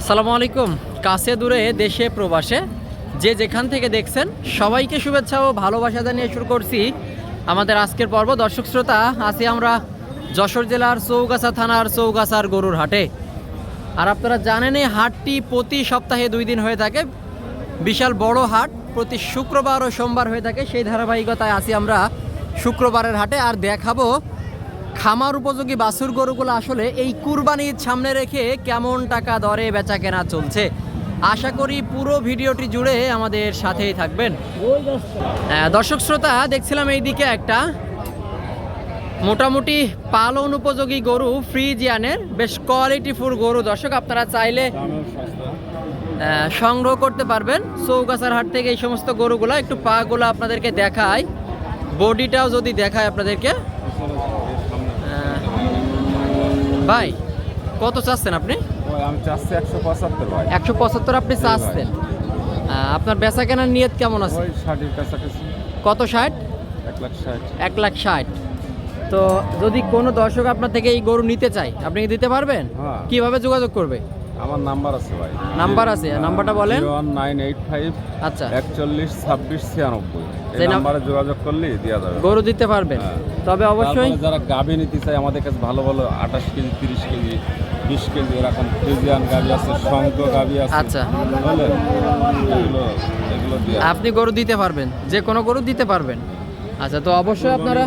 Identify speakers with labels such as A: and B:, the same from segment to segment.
A: আসসালামু আলাইকুম। কাছে দূরে দেশে, প্রবাসে যে যেখান থেকে দেখছেন, সবাইকে শুভেচ্ছা ও ভালোবাসা জানিয়ে শুরু করছি আমাদের আজকের পর্ব। দর্শক শ্রোতা, আছি আমরা যশোর জেলার চৌগাছা থানার চৌগাছার গরুর হাটে। আর আপনারা জানেন এই হাটটি প্রতি সপ্তাহে দুই দিন হয়ে থাকে। বিশাল বড় হাট, প্রতি শুক্রবার ও সোমবার হয়ে থাকে। সেই ধারাবাহিকতায় আছি আমরা শুক্রবারের হাটে। আর দেখাবো খামার উপযোগী বাছুর গরুগুলো আসলে এই কুরবানির সামনে রেখে কেমন টাকা দরে বেচা কেনা চলছে। আশা করি পুরো ভিডিওটি জুড়ে আমাদের সাথেই থাকবেন। দর্শক শ্রোতা, দেখছিলাম এইদিকে একটা মোটামুটি পালন উপযোগী গরু ফ্রিজিয়ানের বেশ কোয়ালিটি কোয়ালিটিফুল গরু। দর্শক, আপনারা চাইলে সংগ্রহ করতে পারবেন। চৌগাছার হাট থেকে এই সমস্ত গরুগুলা একটু পাগুলো আপনাদেরকে দেখায় বডিটাও যদি দেখায় আপনাদেরকে। ভাই কত চাচ্ছেন আপনি?
B: ওই আমি চাচ্ছি একশো পঁচাত্তর ভাই।
A: একশো পঁচাত্তর আপনি চাচ্ছেন। আপনার বেচা কেনার নিয়ত কেমন আছে?
B: ষাটের কাছাকাছি।
A: কত ষাট?
B: এক লাখ ষাট।
A: এক লাখ ষাট। তো যদি কোনো দর্শক আপনার থেকে এই গরু নিতে চায় আপনি কি দিতে পারবেন?
B: হ্যাঁ।
A: কীভাবে যোগাযোগ করবে?
B: আমার নাম্বার আছে ভাই।
A: নাম্বার আছে, নাম্বারটা বলেন।
B: ওয়ান নাইন এইট ফাইভ
A: আচ্ছা।
B: একচল্লিশ ছাব্বিশ ছিয়ানব্বই। এই নাম্বারে যোগাযোগ করলে দেওয়া যাবে।
A: গরু দিতে পারবেন।
B: হ্যাঁ।
A: তবে অবশ্যই
B: যারা গাভী নিতে চায় আমাদের কাছে ভালো ভালো আঠাশ কেজি তিরিশ কেজি বিশ কেজি এরকম ফ্রিজিয়ান গাভী আছে শঙ্খ গাভী আছে।
A: আচ্ছা।
B: এগুলো এগুলো
A: আপনি গরু দিতে পারবেন। যে কোনো গরু দিতে পারবেন। আচ্ছা তো অবশ্যই আপনারা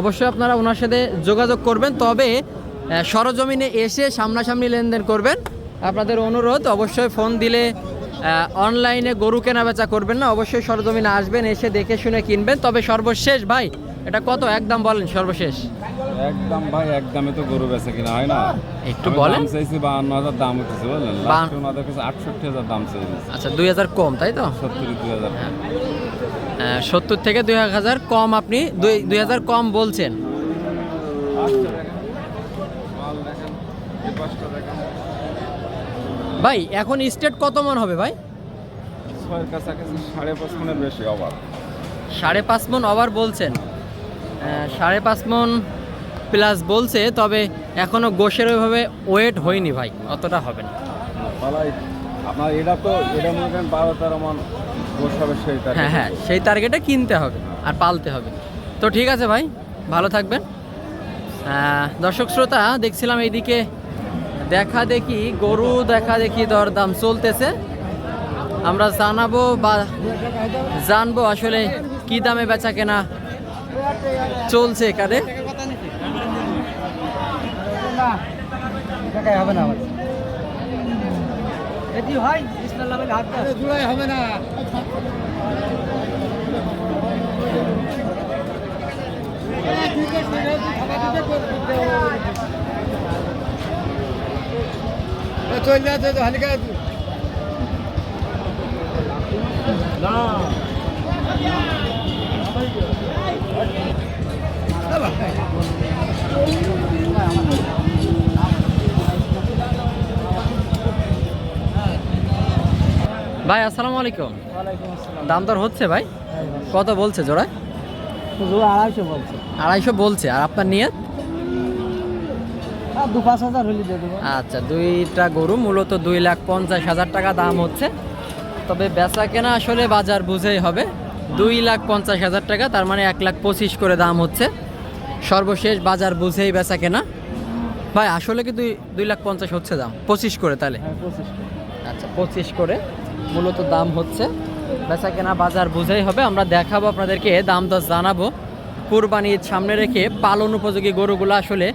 A: অবশ্যই আপনারা ওনার সাথে যোগাযোগ করবেন। তবে সরজমিনে এসে সামনাসামনি লেনদেন করবেন। আপনাদের অনুরোধ অবশ্যই ফোন দিলে অনলাইনে গরু কেনা বেচা করবেন না অবশ্যই সরজমিনে আসবেন এসে দেখে শুনে কিনবেন। তবে সর্বশেষ ভাই এটা কত? একদম বলেন সর্বশেষ।
B: একদম ভাই একদমে তো গরু বেচে কিনা হয় না।
A: একটু বলেন।
B: চাইছি বাহান্ন হাজার দাম উঠেছে ওনাদের কাছে আটষট্টি হাজার দাম চাইছি।
A: আচ্ছা দুই হাজার কম তাই তো?
B: সত্তর দুই হাজার
A: সত্তর থেকে দুই হাজার কম আপনি দুই দুই হাজার কম বলছেন। ভাই এখন স্টেট কত মন হবে ভাই?
B: ছয়ের কাছাকাছি সাড়ে পাঁচ মনের বেশি অবাক
A: সাড়ে পাঁচ মন ওভার বলছেন। সাড়ে পাঁচ মন প্লাস বলছে তবে এখনও গোশের ওইভাবে ওয়েট হয়নি ভাই অতটা হবে না।
B: আপনার এটা তো এটা মনে করেন বারো তেরো মন হবে সেই
A: হ্যাঁ হ্যাঁ সেই টার্গেটে কিনতে হবে আর পালতে হবে। তো ঠিক আছে ভাই ভালো থাকবেন। দর্শক শ্রোতা দেখছিলাম এইদিকে দেখা দেখি গরু দেখা দেখি দরদাম চলতেছে। আমরা জানাব বা জানব আসলে কি দামে বেচা কেনা চলছে এখানে।
C: হবে না হয় চল যাচ্ছে তো হালকা
A: ভাই আসসালামু আলাইকুম। দাম দর হচ্ছে ভাই? কত বলছে জোড়ায়?
C: আড়াইশো বলছে।
A: আড়াইশো বলছে। আর আপনার নিয়ত?
C: আর দু পাঁচ হাজার হলে দিয়ে দেবো।
A: আচ্ছা দুইটা গরু মূলত দুই লাখ পঞ্চাশ হাজার টাকা দাম হচ্ছে। তবে বেচা কেনা আসলে বাজার বুঝেই হবে। দুই লাখ পঞ্চাশ হাজার টাকা তার মানে এক লাখ পঁচিশ করে দাম হচ্ছে। সর্বশেষ বাজার বুঝেই বেচা কেনা। ভাই আসলে কি দুই দুই লাখ পঞ্চাশ হচ্ছে দাম? পঁচিশ করে তাহলে?
C: হ্যাঁ
A: আচ্ছা পঁচিশ করে মূলত দাম হচ্ছে। বেচা কেনা বাজার বুঝেই হবে। আমরা দেখাবো আপনাদেরকে দাম দর জানাব। কুরবানি সামনে রেখে পালন উপযোগী গরুগুলো আসলে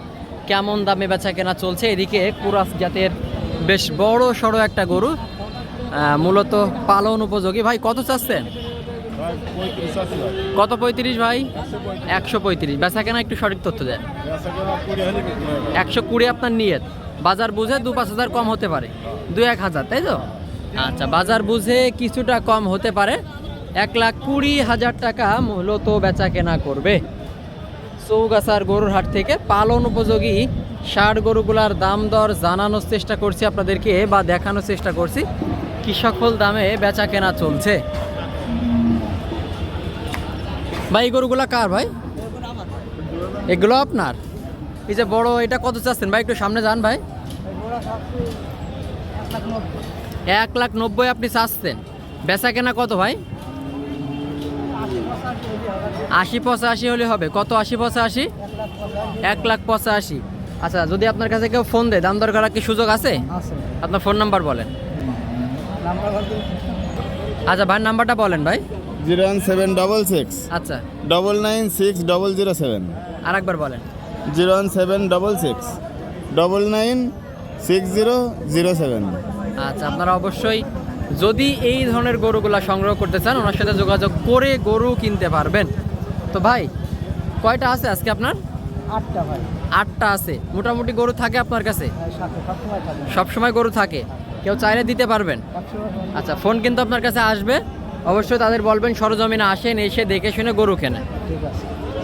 A: কেমন দামে বেচা কেনা চলছে? এদিকে কুরাস জাতের বেশ বড় সড়ো একটা গরু মূলত পালন উপযোগী। ভাই, কত চাচ্ছেন? কত পঁয়ত্রিশ ভাই? একশো পঁয়ত্রিশ। বেচা কেনা একটু সঠিক তথ্য দেয় একশো কুড়ি আপনার নিয়ত। বাজার বুঝে দু পাঁচ হাজার কম হতে পারে। দু এক হাজার, তাই তো? আচ্ছা বাজার বুঝে কিছুটা কম হতে পারে। এক লাখ কুড়ি হাজার টাকা মূলত বেচা কেনা করবে। চৌগাছার গরুর হাট থেকে পালন উপযোগী ষাট গরুগুলার দাম দর জানানোর চেষ্টা করছি আপনাদেরকে বা দেখানোর চেষ্টা করছি। কি সকল দামে বেচা কেনা চলছে? ভাই গরুগুলা কার ভাই? এগুলো আপনার? এই যে বড়, এটা কত চাচ্ছেন? ভাই, একটু সামনে যান ভাই। এক লাখ নব্বই আপনি চাচ্ছেন। বেচা কেনা কত ভাই? আশি পঁচাশি হলে হবে। কত আশি পঁচাশি? এক লাখ পঁচাশি। আচ্ছা যদি আপনার কাছে কেউ ফোন দেয় দাম দর করার কি সুযোগ আছে?
C: আছে।
A: আপনার ফোন নাম্বার বলেন আচ্ছা ভাই নাম্বারটা বলেন ভাই।
D: Zero one seven double six.
A: আচ্ছা।
D: Double nine six double zero seven.
A: আর একবার বলেন।
D: Zero one seven double six. Double nine six zero zero seven.
A: আচ্ছা আপনারা অবশ্যই যদি এই ধরনের গরুগুলা সংগ্রহ করতে চান ওনার সাথে যোগাযোগ করে গরু কিনতে পারবেন। তো ভাই কয়টা আছে আজকে আপনার?
C: আটটা ভাই।
A: আটটা আছে। মোটামুটি গরু থাকে আপনার কাছে?
C: সবসময়
A: সব সময় গরু থাকে। কেউ চাইলে দিতে পারবেন? আচ্ছা ফোন কিন্তু আপনার কাছে আসবে। অবশ্যই তাদের বলবেন সরজমিনে আসেন এসে দেখে শুনে গরু কেনে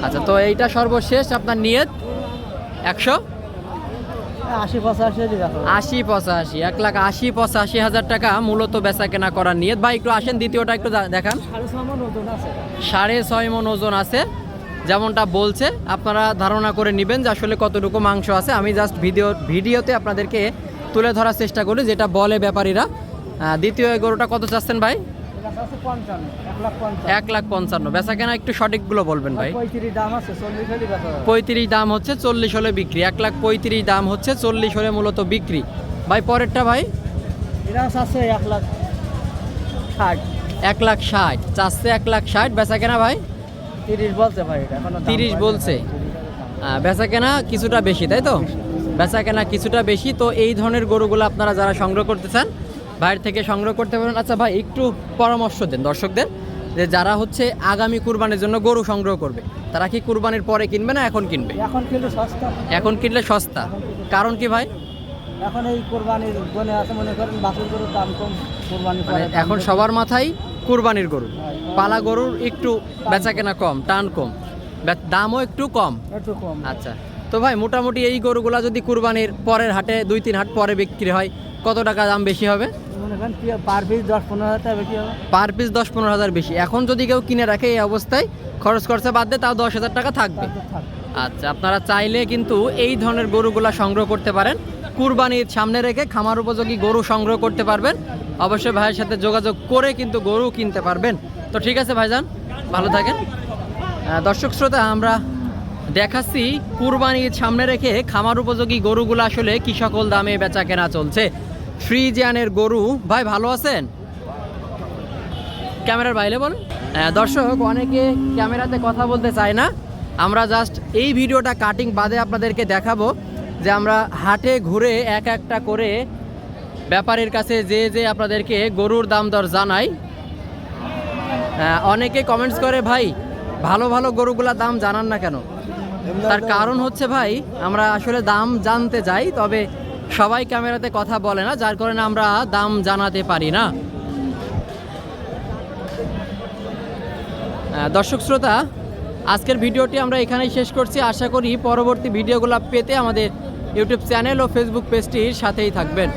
A: আচ্ছা তো এইটা সর্বশেষ আপনার নিয়ত। একশো?
C: আশি পঁচাশি
A: এক লাখ আশি পঁচাশি হাজার টাকা মূলত বেচা কেনা করার নিয়ত। ভাই একটু আসেন দ্বিতীয়টা একটু দেখান।
C: সাড়ে ছয় মন ওজন আছে।
A: মন যেমনটা বলছে। আপনারা ধারণা করে নেবেন যে আসলে কতটুকু মাংস আছে। আমি জাস্ট ভিডিও ভিডিওতে আপনাদেরকে তুলে ধরার চেষ্টা করি যেটা বলে ব্যাপারীরা। দ্বিতীয় গরুটা কত চাচ্ছেন ভাই?
C: এক লাখ পঞ্চান্ন।
A: বেচা কেনা একটু সঠিকগুলো বলবেন ভাই।
C: পঁয়ত্রিশ দাম
A: হচ্ছে চল্লিশ হলে বিক্রি। এক লাখ পঁয়ত্রিশ দাম হচ্ছে চল্লিশ হলে মূলত বিক্রি। ভাই পরেরটা ভাই?
C: আছে এক লাখ ষাট।
A: এক লাখ ষাট। চাচ্ছে এক লাখ ষাট। বেচা কেনা ভাই?
C: তিরিশ বলছে ভাই এটা এখনও দাম
A: 30
C: বাড়েনি।
A: বলছে? বেচা কেনা কিছুটা বেশি তাই তো? বেচা কেনা কিছুটা বেশি। তো এই ধরনের গরুগুলো আপনারা যারা সংগ্রহ করতে চান বাইরে থেকে সংগ্রহ করতে পারেন। আচ্ছা ভাই একটু পরামর্শ দেন দর্শকদের যে যারা হচ্ছে আগামী কুরবানির জন্য গরু সংগ্রহ করবে তারা কি কুরবানির পরে কিনবে না এখন কিনবে?
C: এখন কিন্তু সস্তা।
A: এখন কিনলে সস্তা। কারণ কি ভাই?
C: এখন এই কোরবানির বনে আছে মনে করেন বাছুর গরুর দাম কম কোরবানি
A: মানে এখন সবার মাথায় কুরবানির গরু। পালা গরুর একটু বেচা কেনা কম টান কম। দামও একটু কম।
C: একটু কম।
A: আচ্ছা। তো ভাই মোটামুটি এই গরুগুলা যদি কুরবানির পরের হাটে দুই তিন হাট পরে বিক্রি হয় কত টাকা দাম বেশি হবে?
C: কি পার পিস দশ পনেরো হাজার টাকা বেশি হবে?
A: পার পিস দশ পনেরো হাজার বেশি। এখন যদি কেউ কিনে রাখে এই অবস্থায় খরচ খরচা বাদ দিয়ে তাও দশ হাজার টাকা থাকবে। আচ্ছা আপনারা চাইলে কিন্তু এই ধরনের গরুগুলা সংগ্রহ করতে পারেন। কুরবানির সামনে রেখে খামার উপযোগী গরু সংগ্রহ করতে পারবেন। অবশ্যই ভাইয়ের সাথে যোগাযোগ করে কিন্তু গরু কিনতে পারবেন। তো ঠিক আছে ভাইজান ভালো থাকেন। দর্শক শ্রোতা আমরা দেখাচ্ছি কুরবানির সামনে রেখে খামার উপযোগী গরুগুলো আসলে কি সকল দামে বেচা কেনা চলছে। ফ্রিজিয়ানের গরু। ভাই ভালো আছেন? ক্যামেরার বাইরে বল দর্শক অনেকে ক্যামেরাতে কথা বলতে চায় না। আমরা জাস্ট এই ভিডিওটা কাটিং বাদে আপনাদেরকে দেখাবো যে আমরা হাটে ঘুরে এক একটা করে ব্যাপারীর কাছে যে যে আপনাদেরকে গরুর দাম দর জানাই। আহ, অনেকে কমেন্টস করে ভাই ভালো ভালো গরুগুলা দাম জানান না কেন? তার কারণ হচ্ছে ভাই আমরা আসলে দাম জানতে যাই তবে সবাই ক্যামেরাতে কথা বলে না, যার কারণে আমরা দাম জানাতে পারি না। দর্শক শ্রোতা, আজকের ভিডিওটি আমরা এখানেই শেষ করছি। আশা করি পরবর্তী ভিডিওগুলো পেতে আমাদের ইউটিউব চ্যানেল ও ফেসবুক পেজটির সাথেই থাকবেন।